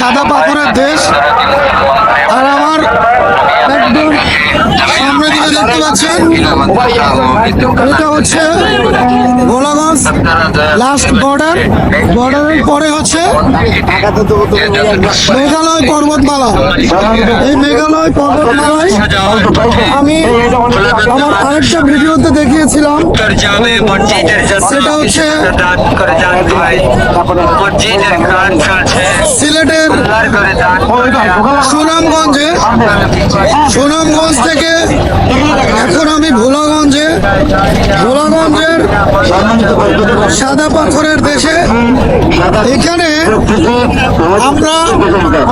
সাদা পাথরের দেশ আর আমার একদম সামনে দিকে দেখতে পাচ্ছেন এটা হচ্ছে গোলাগঞ্জ। লাস্ট বর্ডার বর্ডারের পরে হচ্ছে মেঘালয় পর্বতমালা। এই মেঘালয় পর্বতমালায় আমি আমার আরেকটা ভিডিওতে দেখিয়েছিলাম। সেটা হচ্ছে সিলেটের। সুনামগঞ্জে। সুনামগঞ্জ থেকে এখন আমি ভোলাগঞ্জে, ভোলাগঞ্জের সাদা পাথরের দেশে, এখানে আমরা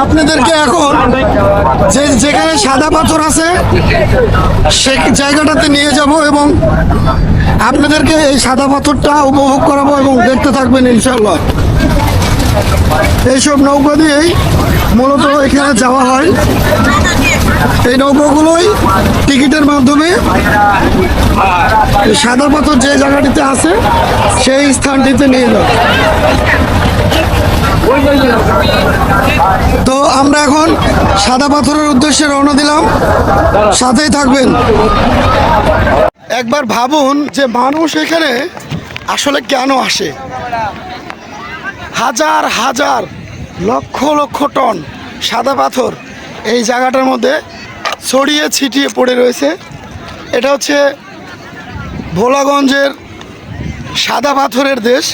আপনাদেরকে এখন যে যেখানে সাদা পাথর আছে, সে জায়গাটাতে নিয়ে যাব এবং আপনাদেরকে এই সাদা পাথরটা উপভোগ করাবো এবং দেখতে থাকবেন ইনশাল্লাহ এইসব নৌকা দিয়েই মূলত এখানে যাওয়া হয়। এই নৌকাগুলোই টিকিটের মাধ্যমে সাদা পাথর যে জায়গাটিতে আছে, সেই স্থানটিতে নিয়ে যাও। তো আমরা এখন সাদা পাথরের উদ্দেশ্যে রওনা দিলাম। সাথেই থাকবেন। একবার ভাবুন যে মানুষ এখানে আসলে কেন আসে? হাজার হাজার, লক্ষ লক্ষ টন সাদা পাথর এই জায়গাটার মধ্যে ছড়িয়ে ছিটিয়ে পড়ে রয়েছে। এটা হচ্ছে ভোলাগঞ্জের সাদা পাথরের দেশ।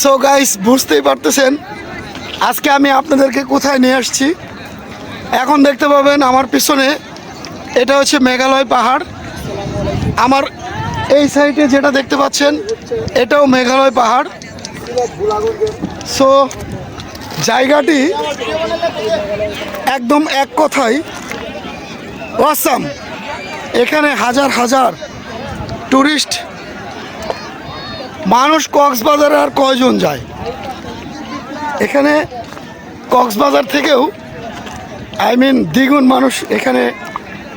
সো গাইস বুঝতেই পারতেছেন, আজকে আমি আপনাদেরকে কোথায় নিয়ে আসছি? এখন দেখতে পাবেন আমার পিছনে, এটা হচ্ছে মেঘালয় পাহাড়। আমার এই সাইডে যেটা দেখতে পাচ্ছেন, এটাও মেঘালয় পাহাড়। সো জায়গাটি একদম এক কথায় ওয়াসাম এখানে হাজার হাজার টুরিস্ট মানুষ কক্সবাজারে আর কয়জন যায়? এখানে কক্সবাজার থেকেও আই মিন দ্বিগুণ মানুষ এখানে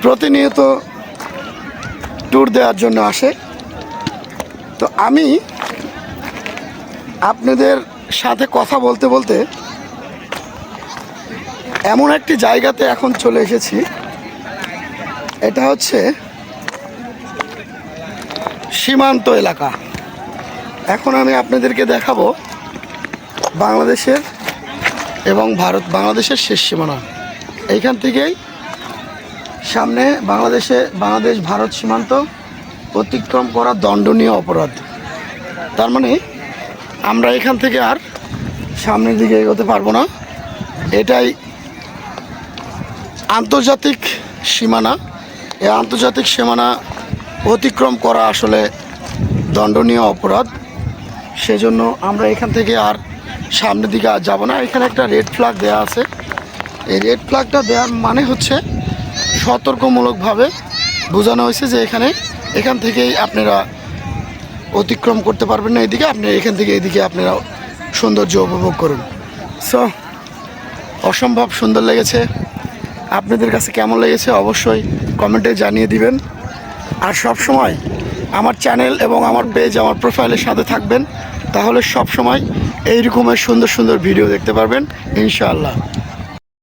প্রতিনিয়ত ট্যুর দেওয়ার জন্য আসে। তো আমি আপনাদের সাথে কথা বলতে বলতে এমন একটি জায়গাতে এখন চলে এসেছি। এটা হচ্ছে সীমান্ত এলাকা। এখন আমি আপনাদেরকে দেখাবো বাংলাদেশের এবং ভারত বাংলাদেশের শেষ সীমানা। এইখান থেকেই সামনে বাংলাদেশে বাংলাদেশ, ভারত সীমান্ত অতিক্রম করা দণ্ডনীয় অপরাধ। তার মানে আমরা এখান থেকে আর সামনের দিকে এগোতে পারব না। এটাই আন্তর্জাতিক সীমানা। এই আন্তর্জাতিক সীমানা অতিক্রম করা আসলে দণ্ডনীয় অপরাধ। সেজন্য আমরা এখান থেকে আর সামনের দিকে আর যাব না। এখানে একটা রেড ফ্ল্যাগ দেওয়া আছে। এই রেড ফ্ল্যাগটা দেওয়ার মানে হচ্ছে সতর্কমূলকভাবে বোঝানো হয়েছে যে এখানে এখান থেকেই আপনারা অতিক্রম করতে পারবেন না এদিকে। আপনি এখান থেকে এদিকে আপনারা সৌন্দর্য উপভোগ করুন। সো অসম্ভব সুন্দর লেগেছে। আপনাদের কাছে কেমন লেগেছে অবশ্যই কমেন্টে জানিয়ে দিবেন। আর সব সময় আমার চ্যানেল এবং আমার পেজ আমার প্রোফাইলের সাথে থাকবেন, তাহলে সব সময় এই রকমের সুন্দর সুন্দর ভিডিও দেখতে পারবেন, ইনশাআল্লাহ।